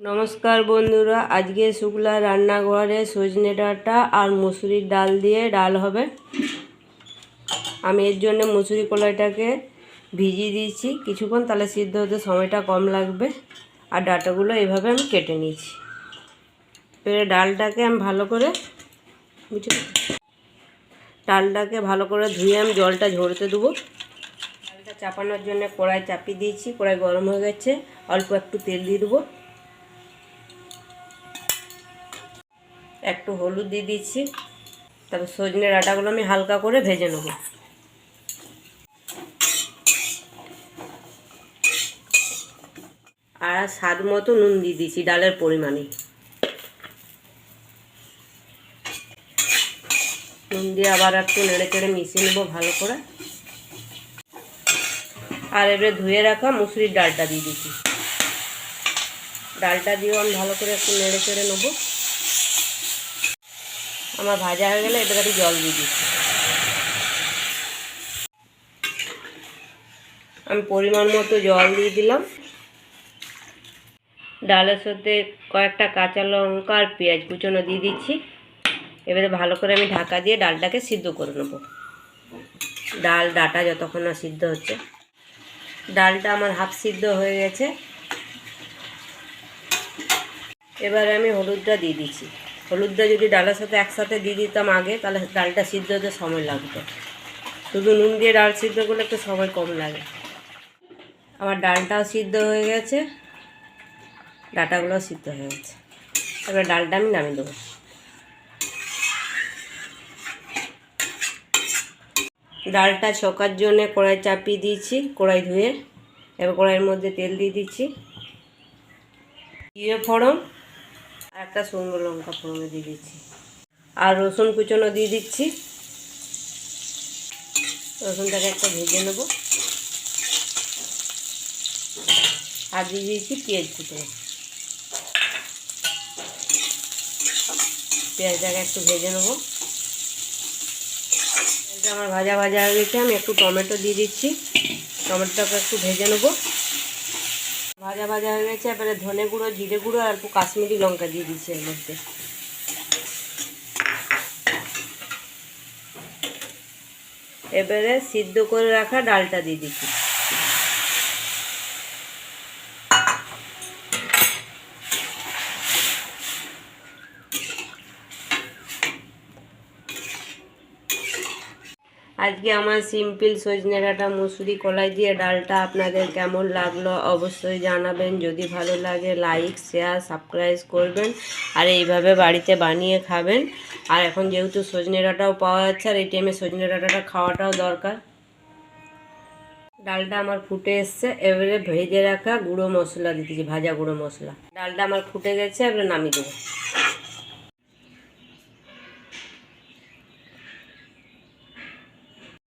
নমস্কার বন্ধুরা, আজকে শুক্লা রান্নাঘরে সজনে ডাঁটা আর মুসুরির ডাল দিয়ে ডাল হবে। আমি এর জন্য মুসুরি কলাইটাকে ভিজিয়ে দিয়েছি। কিছুক্ষণ তাহলে সিদ্ধ হতে সময়টা কম লাগবে। আর ডাটাগুলো এইভাবে আমি কেটে নিয়েছি। এবারে ডালটাকে আমি ভালো করে বুঝে ডালটাকে ভালো করে ধুয়ে আমি জলটা ঝরতে দেবো। ডালটা চাপানোর জন্য কড়াই চাপিয়ে দিয়েছি। কড়াই গরম হয়ে গেছে। অল্প একটু তেল দিয়ে দেবো। একটু হলুদ দিয়ে দিচ্ছি তারপর সজনে ডাঁটাগুলো আমি হালকা করে ভেজে নেব। আর স্বাদ মতো নুন দিয়ে দিচ্ছি ডালের পরিমাণে। নুন দিয়ে আবার একটু নেড়ে চেড়ে মিশিয়ে নেব ভালো করে। আর এবারে ধুয়ে রাখা মুসুরির ডালটা দিয়ে দিচ্ছি ডালটা দিয়েও আমি ভালো করে একটু নেড়ে চেড়ে নেব। আমার ভাজা হয়ে গেলে এবার জল দিয়ে দিচ্ছি। আমি পরিমাণ মতো জল দিয়ে দিলাম। ডালের সাথে কয়েকটা কাঁচা লঙ্কা আর পেঁয়াজ কুচনো দিয়ে দিচ্ছি। এবারে ভালো করে আমি ঢাকা দিয়ে ডালটাকে সিদ্ধ করে নেব। ডাল ডাটা যতক্ষণ না সিদ্ধ হচ্ছে। ডালটা আমার হাফ সিদ্ধ হয়ে গেছে। এবারে আমি হলুদটা দিয়ে দিচ্ছি। হলুদটা যদি ডালের সাথে একসাথে দিয়ে দিতাম আগে, তাহলে ডালটা সিদ্ধ হতে সময় লাগতো। শুধু নুন দিয়ে ডাল সিদ্ধ করলে একটু সময় কম লাগে। আমার ডালটাও সিদ্ধ হয়ে গেছে, ডাটাগুলোও সিদ্ধ হয়ে গেছে। এবার ডালটা আমি নামিয়ে দেবো। ডালটা ছকার জন্য কড়াই চাপিয়ে দিয়েছি, কড়াই ধুয়ে, এবার কড়াইয়ের মধ্যে তেল দিয়ে দিচ্ছি। দিয়ে ফোড়ন একটা শুকনো লঙ্কা ফোড়নে দিয়ে দিচ্ছি। আর রসুন কুচনো দিয়ে দিচ্ছি। রসুনটাকে একটা ভেজে নেব। আর দিয়ে দিয়েছি পেঁয়াজ কুচনো। পেঁয়াজটাকে একটু ভেজে নেব। আমার ভাজা ভাজা হয়ে গেছে, আমি একটু টমেটো দিয়ে দিচ্ছি। টমেটোটাকে একটু ভেজে নেব। ভাজা ভাজা হয়ে গেছে, এবারে ধনে গুঁড়ো, জিরে গুঁড়ো আর একটু কাশ্মীরি লঙ্কা দিয়ে দিচ্ছি এর মধ্যে। এবারে সিদ্ধ করে রাখা ডালটা দিয়ে দিচ্ছি। আজকে আমার সিম্পল সজনে ডাঁটা মুসুরি কলাই দিয়ে ডালটা আপনাদের কেমন লাগল অবশ্যই জানাবেন। যদি ভালো লাগে লাইক শেয়ার সাবস্ক্রাইব করবেন আর এইভাবে বাড়িতে বানিয়ে খাবেন। আর এখন যেহেতু সজনে ডাঁটাও পাওয়া যাচ্ছে, আর এই টাইমে সজনে ডাঁটাটা খাওয়াটাও দরকার। ডালটা আমার ফুটে এসছে, এবারে ভেজে রাখা গুঁড়ো মশলা দিতেছি, ভাজা গুঁড়ো মশলা। ডালটা আমার ফুটে গেছে, এবারে নামিয়ে দেবো।